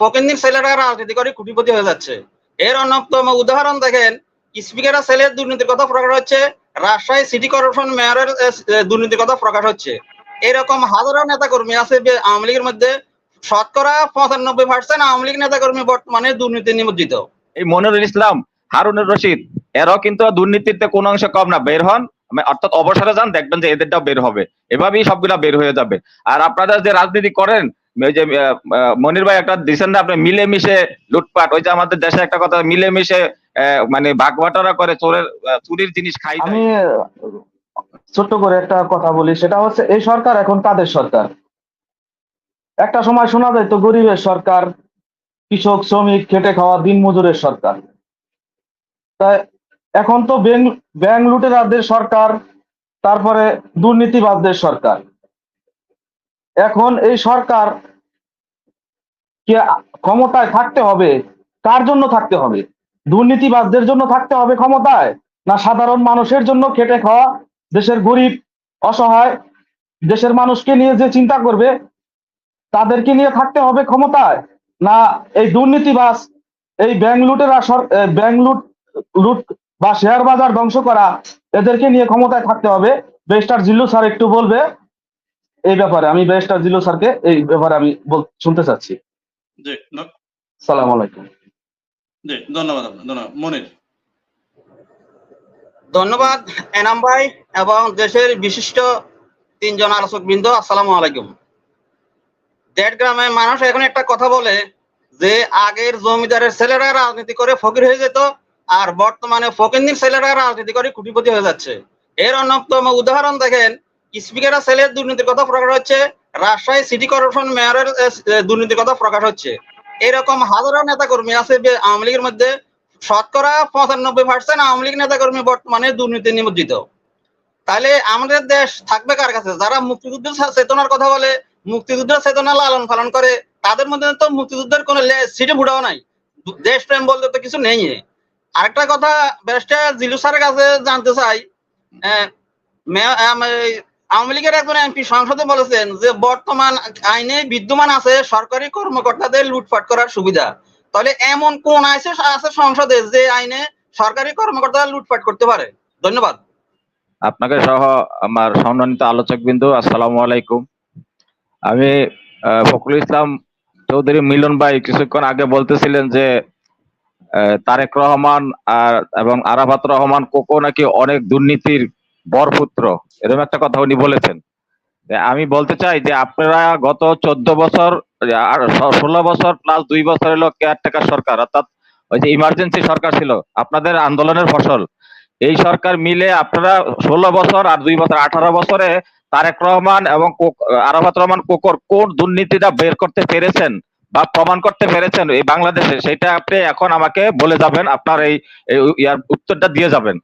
ফকিন্দির ছেলেরা রাজনীতি করে কোটিপতি হয়ে যাচ্ছে। এর অন্যতম উদাহরণ দেখেন, স্পিকারের ছেলের দুর্নীতির কথা প্রকাশ হচ্ছে, রাজশাহী সিটি কর্পোরেশন মেয়রের দুর্নীতির কথা প্রকাশ হচ্ছে। এরকম হাজারো নেতা কর্মী আছে আওয়ামী লীগের মধ্যে, শতকরা পঁচানব্বই পার্সেন্ট আওয়ামী লীগ নেতা কর্মী বর্তমানে দুর্নীতি নিমজ্জিত। এই মনিরুল ইসলাম, হারুনুর রশিদ, এরাও কিন্তু দুর্নীতিতে কোন অংশে কম না, বের হন অর্থাৎ অবসরে যান, দেখবেন যে এদেরটাও বের হবে। এভাবেই সবগুলা বের হয়ে যাবে। আর আপনারা যে রাজনীতি করেন ওই যে মনির ভাই একটা দিচ্ছেন না, আপনি মিলেমিশে লুটপাট, ওই যে আমাদের দেশে একটা কথা, মিলেমিশে মানে ভাগ বাটোয়ারা করে চোরের চুরির জিনিস খাই। আমি ছোট্ট করে একটা কথা বলি, সেটা হচ্ছে এই সরকার এখন কাদের সরকার? একটা সময় শোনা যায় তো গরিবের সরকার, কৃষক, শ্রমিক, খেটে খাওয়া, দিন মজুরের সরকার। তাই এখন তো ব্যাংক ব্যাংক লুটেরাদের সরকার, তারপরে দুর্নীতিবাদদের সরকার। এখন এই সরকার ক্ষমতায় থাকতে হবে, কার জন্য থাকতে হবে? দুর্নীতিবাদদের জন্য থাকতে হবে ক্ষমতায়, না সাধারণ মানুষের জন্য খেটে খাওয়া, দেশের গরিব, অসহায়, দেশের মানুষকে নিয়ে যে চিন্তা করবে, তাদেরকে নিয়ে থাকতে হবে ক্ষমতায়, না এই দুর্নীতিবাস এই ব্যাংক লুটেরা ব্যাংক লুট লুট বা শেয়ার বাজার ধ্বংস করা, এদেরকে নিয়ে ক্ষমতায় থাকতে হবে। বেস্টার জিল্লু স্যার একটু বলবে। এই ব্যাপারে আমি বেস্টার জিল্লু স্যারকে এই ব্যাপারে আমি শুনতে চাচ্ছি। জি সালাম আলাইকুম। জি ধন্যবাদ ধন্যবাদ। মনির। ধন্যবাদ এনাম ভাই এবং দেশের বিশিষ্ট তিনজন আলোচক বৃন্দ আসসালামু আলাইকুম। দেড় গ্রামের মানুষ এখন একটা কথা বলে যে আগের জমিদারের ছেলেরা রাজনীতি করে ফকির হয়ে যেত আর বর্তমানে ফকিন্দির ছেলেরা রাজনীতি করে কোটিপতি হয়ে যাচ্ছে। এর অন্যতম উদাহরণ দেখেন স্পিকারের সেলের দুর্নীতির কথা প্রকাশ হচ্ছে। রাজশাহী সিটি কর্পোরেশন মেয়রের দুর্নীতির কথা প্রকাশ হচ্ছে। এরকম হাজারো নেতা কর্মী আছে আওয়ামী লীগের মধ্যে। শতকরা পঁচানব্বই পার্সেন্ট আওয়ামী লীগ নেতা কর্মী বর্তমানে দুর্নীতি নিমজ্জিত। তাহলে আমাদের দেশ থাকবে কার কাছে? যারা মুক্তিযুদ্ধের চেতনার কথা বলে, মুক্তিযুদ্ধের চেতনা লালন পালন করে, তাদের মধ্যে তো মুক্তিযুদ্ধের কোনো সিটে ফুটাও নাই। দু- দেশপ্রেম বলতে তো কিছু নেই। আরেকটা কথা, ব্যারিস্টার জিলু স্যারের কাছে জানতে চাই। আওয়ামী লীগের একজন এমপি সংসদে বলেছেন যে, বর্তমান আইনে বিদ্যমান আছে সরকারি কর্মকর্তাদের লুটপাট করার সুবিধা। তাহলে এমন কোন আছে আছে সংসদে যে আইনে সরকারি কর্মকর্তারা লুটপাট করতে পারে? ধন্যবাদ। আপনাকে সহ আমার সম্মানিত আলোচক বিন্দু আসসালামু আলাইকুম। আমি ফখরুল ইসলাম চৌধুরী মিলন ভাই কিছুক্ষণ আগে বলতেছিলেন যে তারেক রহমান আর, এবং আরাফাত রহমান কোকো নাকি অনেক দুর্নীতির বরপুত্র এরকম একটা কথা উনি বলেছেন। আমি বলতে চাই যে আপনারা গত চোদ্দ বছর ষোলো বছর প্লাস দুই বছর হলো কেয়ারটেকার সরকার, অর্থাৎ ওই যে ইমার্জেন্সি সরকার ছিল, আপনাদের আন্দোলনের ফসল। এই সরকার মিলে আপনারা ষোলো বছর আর দুই বছর, আঠারো বছরে তারেক রহমান এবং আরাফাত রহমান কোকর কোন দুর্নীতিটা বের করতে পেরেছেন বা প্রমাণ করতে পেরেছেন এই বাংলাদেশে, সেটা আপনি এখন আমাকে বলে যাবেন, আপনার এই উত্তরটা দিয়ে যাবেন।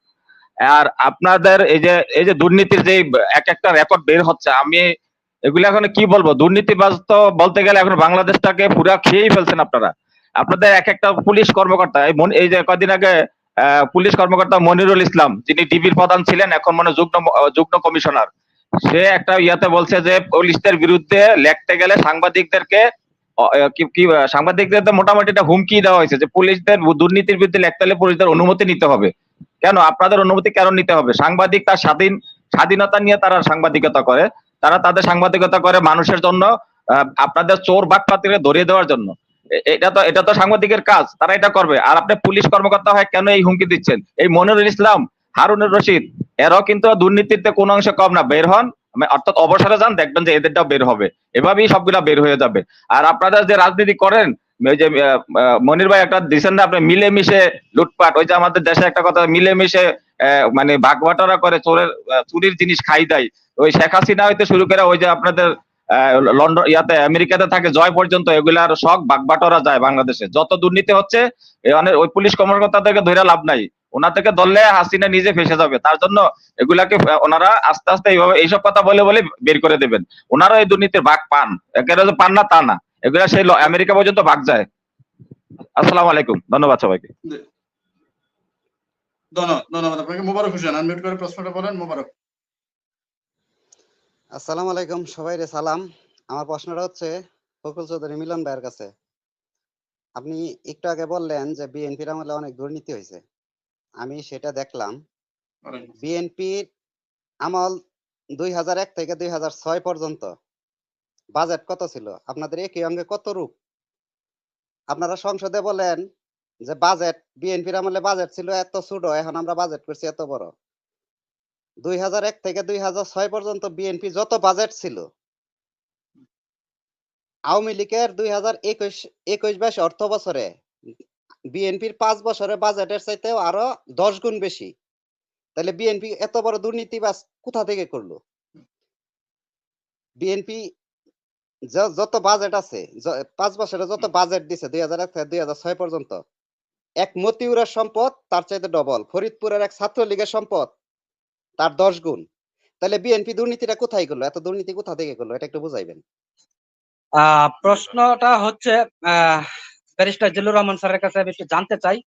আর আপনাদের এই যে এই যে দুর্নীতির যে এক একটা রেকর্ড বের হচ্ছে, আমি এগুলো এখন কি বলব? দুর্নীতিবাজ তো বলতে গেলে এখন বাংলাদেশটাকে পুরা খেয়েই ফেলছেন আপনারা। আপনাদের এক একটা পুলিশ কর্মকর্তা, এই যে কদিন আগে পুলিশ কর্মকর্তা মনিরুল ইসলাম, যিনি ডিবির প্রধান ছিলেন, এখন মানে যুগ্ম যুগ্ম কমিশনার, সে একটা ইয়াতে বলছে যে পুলিশদের বিরুদ্ধে লেখতে গেলে সাংবাদিকদেরকে কি সাংবাদিকদের মোটামুটি একটা হুমকি দেওয়া হয়েছে যে পুলিশদের দুর্নীতির বিরুদ্ধে লেখতে হলে পুলিশদের অনুমতি নিতে হবে। কেন? আপনাদের অনুমতি কেন নিতে হবে? সাংবাদিক তার স্বাধীন, স্বাধীনতা নিয়ে তারা সাংবাদিকতা করে। তারা তাদের সাংবাদিকতা করে মানুষের জন্য আপনাদের চোর বাটপাতিকে ধরিয়ে দেওয়ার জন্য। এটা তো এটা তো সাংবাদিকের কাজ, তারা এটা করবে। আর আপনি পুলিশ কর্মকর্তা হয় কেন এই হুমকি দিচ্ছেন? এই মনিরুল ইসলাম, হারুনুর রশিদ, এরাও কিন্তু দুর্নীতিতে কোন অংশে কম না, বের হন। অর্থাৎ অবসরে যান, দেখবেন যে এদেরটাও বের হবে। এভাবেই সবগুলা বের হয়ে যাবে। আর আপনারা যে রাজনীতি করেন যে মনির ভাই একটা দিচ্ছেন না, আপনি মিলেমিশে লুটপাট, ওই যে আমাদের দেশে একটা কথা, মিলেমিশে মানে ভাগ বাটোয়ারা করে চোরের চুরির জিনিস খাই দেয়। ওই শেখ হাসিনা হইতে শুরু করে ওই যে আপনাদের লন্ডন, ইয়াতে, আমেরিকাতে থাকে, জয় পর্যন্ত এগুলার শখ ভাগ বাটোয়ারা যায় বাংলাদেশে। যত দুর্নীতি হচ্ছে অনেক, ওই পুলিশ কর্মকর্তাদেরকে ধরে লাভ নাই। ওনা থেকে ধরলে হাসিনা নিজে ফেসে যাবে। তার জন্য এগুলাকে ওনারা আস্তে আস্তে এইভাবে, এইসব কথা বলে বলে বের করে দেবেন। ওনারা এই দুর্নীতির ভাগ পান। একেবারে পান না, তা না। এগুলা সেই আমেরিকা পর্যন্ত ভাগ যায়। আসসালামু আলাইকুম ধন্যবাদ সবাইকে। ধন্যবাদ ধন্যবাদ আপনাকে। মোবারক হোসেন আনমিউট করে প্রশ্নটা বলেন মোবারক। আসসালামু আলাইকুম সবাই সালাম। আমার প্রশ্নটা হচ্ছে ফখরুল চৌধুরী মিলন ভাইয়ের কাছে। আপনি একটু আগে বললেন যে বিএনপির আমলে অনেক দুর্নীতি হয়েছে। আমি সেটা দেখলাম। বিএনপির আমল দুই হাজার এক থেকে দুই হাজার ছয় পর্যন্ত বাজেট কত ছিল? আপনাদের একই অঙ্গে কত রূপ? আপনারা সংসদে বলেন যে বাজেট, বিএনপির আমলে বাজেট ছিল এত ছোট এখন আমরা বাজেট করছি এত বড়। দুই এক থেকে দুই হাজার ছয় পর্যন্ত বিএনপি যত বাজেট ছিল, আওয়ামী লীগের দুই হাজার একুশ একুশ বাইশ অর্থ বছরে বিএনপির পাঁচ বছরে বাজেটের চাইতেও আরও দশ গুণ বেশি। তাহলে বিএনপি এত বড় দুর্নীতিবাজ কোথা থেকে করল? বিএনপি যত বাজেট আছে পাঁচ বছরে যত বাজেট দিছে দুই হাজার এক থেকে দুই হাজার ছয় পর্যন্ত এক মতিউরের সম্পদ তার চাইতে ডবল ফরিদপুরের এক ছাত্রলীগের সম্পদ তার দশ গুণ। তাহলে বিএনপি দুর্নীতিটা কোথায় গেলো? এত দুর্নীতি কোথা থেকে গেলো? এটা একটু বুঝাইবেন। প্রশ্নটা হচ্ছে আহ ব্যারিস্টার জিল্লুর রহমান স্যারের কাছে আমি একটু জানতে চাই।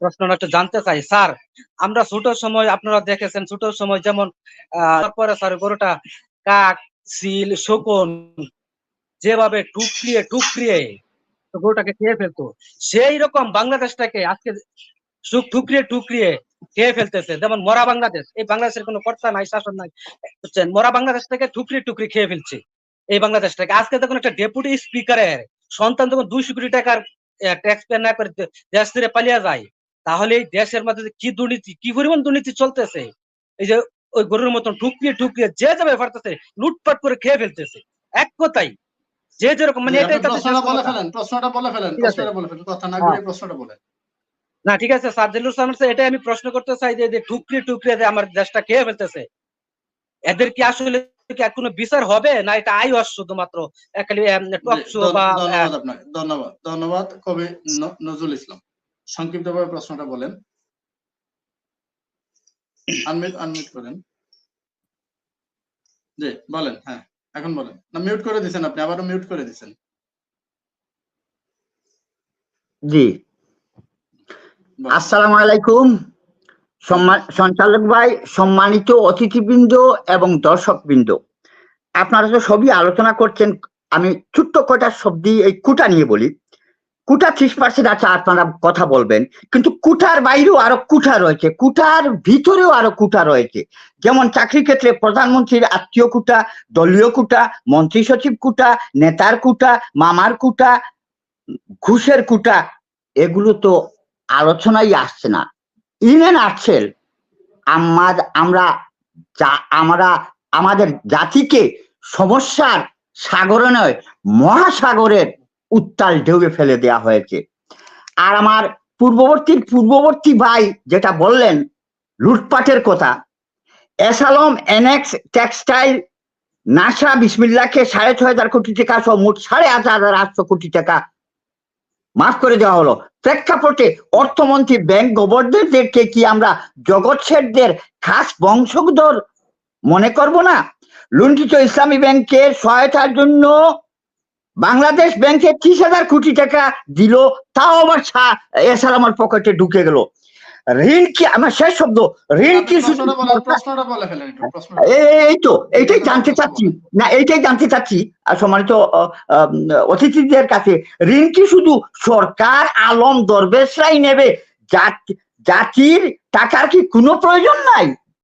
প্রশ্নটা একটু জানতে চাই। স্যার আমরা ছোট সময় আপনারা দেখেছেন ছোট সময় যেমন তারপরে স্যার গরুটা কাক সিল শকুন যেভাবে টুকরিয়ে টুকরিয়ে গরুটাকে খেয়ে ফেলতো, সেই রকম বাংলাদেশটাকে আজকে টুকরিয়ে টুকরিয়ে খেয়ে ফেলতেছে। যেমন মরা বাংলাদেশ, এই বাংলাদেশের কোনো কর্তা নাই শাসন নাই, বুঝছেন? মরা বাংলাদেশ থেকে টুকরি টুকরি খেয়ে ফেলছে এই বাংলাদেশটাকে। আজকে যখন একটা ডেপুটি স্পিকারের সন্তান যখন দুইশো কোটি টাকার ট্যাক্স পে না করে দেশ ছেড়ে পালিয়ে যায়, তাহলে এই দেশের মধ্যে কি দুর্নীতি, কি পরিমাণ দুর্নীতি চলতেছে? এই যে ওই গরুর মতন ঠুকরিয়ে ঠুকরিয়ে যে যাবে পারতেছে, লুটপাট করে খেয়ে ফেলতেছে। এক কথাই যে যেরকম মানে এটাই প্রশ্নটা বলে ফেলেন প্রশ্নটা বলে ফেলেন প্রশ্নটা বলে ফেলেন কথা না হ্যাঁ। প্রশ্নটা বলেন না ঠিক আছে সার্জিলুর স্যার এটাই আমি প্রশ্ন করতে চাই যে যে টুকরি টুকরি যে আমার দেশটা খেয়ে ফেলতেছে এদের কি আসলে কি আর কোনো বিচার হবে? না এটা আই আইওয়াস শুধুমাত্র খালি টক শো বা আহ, ধন্যবাদ আপনাকে ধন্যবাদ ধন্যবাদ কবি নজরুল ইসলাম। সংক্ষিপ্তভাবে প্রশ্নটা বলেন। আনমিউট আনমিউট করেন। জি বলেন হ্যাঁ। এখন বলেন। না মিউট করে দিছেন আপনি আবারও মিউট করে দিছেন। জি। আসসালামু আলাইকুম। সম্মান সঞ্চালক ভাই সম্মানিত অতিথিবৃন্দ এবং দর্শকবৃন্দ। আপনারা তো সবই আলোচনা করছেন আমি ছোট্ট কটা শব্দ এই কুটা নিয়ে বলি। কুটা ত্রিশ পার্সেন্ট আছে আপনারা কথা বলবেন। কিন্তু কুটার বাইরেও আরও কুটা রয়েছে। কুটার ভিতরেও আরও কুটা রয়েছে। যেমন চাকরি ক্ষেত্রে প্রধানমন্ত্রীর আত্মীয় কুটা, দলীয় কুটা, মন্ত্রী সচিব কুটা, নেতার কুটা, মামার কুটা, ঘুষের কুটা, এগুলো তো আলোচনাই আসছে না। ইভেন আর্টসেল আমার আমরা যা- আমরা আমাদের জাতিকে সমস্যার সাগরে নয়, মহাসাগরের উত্তাল ঢেউয়ে ফেলে দেয়া হয়েছে। আর আমার পূর্ববর্তী পূর্ববর্তী ভাই যেটা বললেন, লুটপাটের কথা, এসালম এনএক্স টেক্সটাইল নাসা বিসমিল্লাকে সাড়ে ছয় হাজার কোটি টাকা সহ মোট সাড়ে আট হাজার আটশো কোটি টাকা মাফ করে দেওয়া হলো। প্রেক্ষাপটে অর্থমন্ত্রী ব্যাংক গভর্নরদেরকে কি আমরা জগৎ শেঠদের খাস বংশধর মনে করব না? লুণ্ঠিত ইসলামী ব্যাংকের সহায়তার জন্য বাংলাদেশ ব্যাংকে ত্রিশ হাজার কোটি টাকা দিল তাও আবার এসার আমার পকেটে ঢুকে গেল। ঋণ কি আমার শেষ শব্দ ঋণ কি এই- তো এইটাই জানতে চাচ্ছি। না এইটাই জানতে চাচ্ছি আর সম্মানিত অতিথিদের কাছে। ঋণ কি শুধু সরকার আলম দরবেশরাই নেবে? জাতি- জাতির টাকার কি কোনো প্রয়োজন নাই?